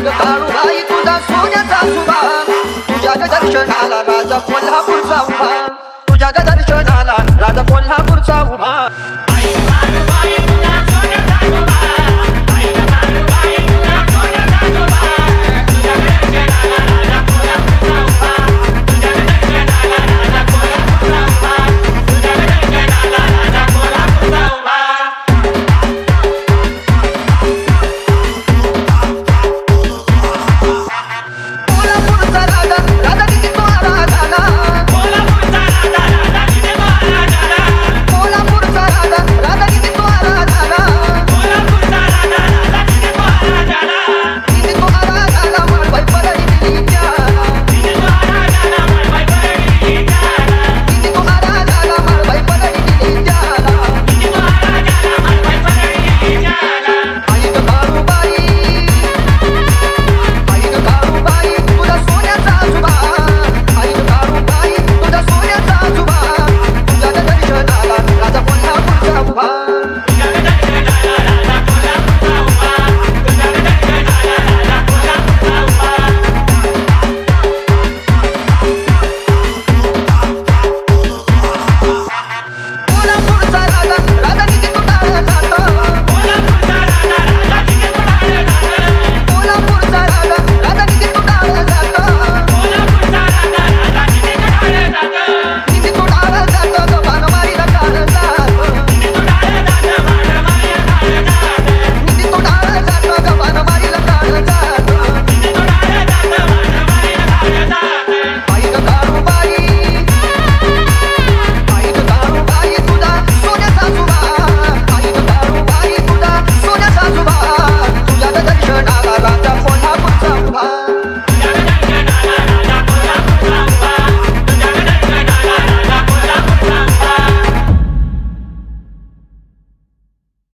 काळू बाई तुझा सोन्याचा सुभा तुझ्या दर्शनाला राजा कोल्हापूर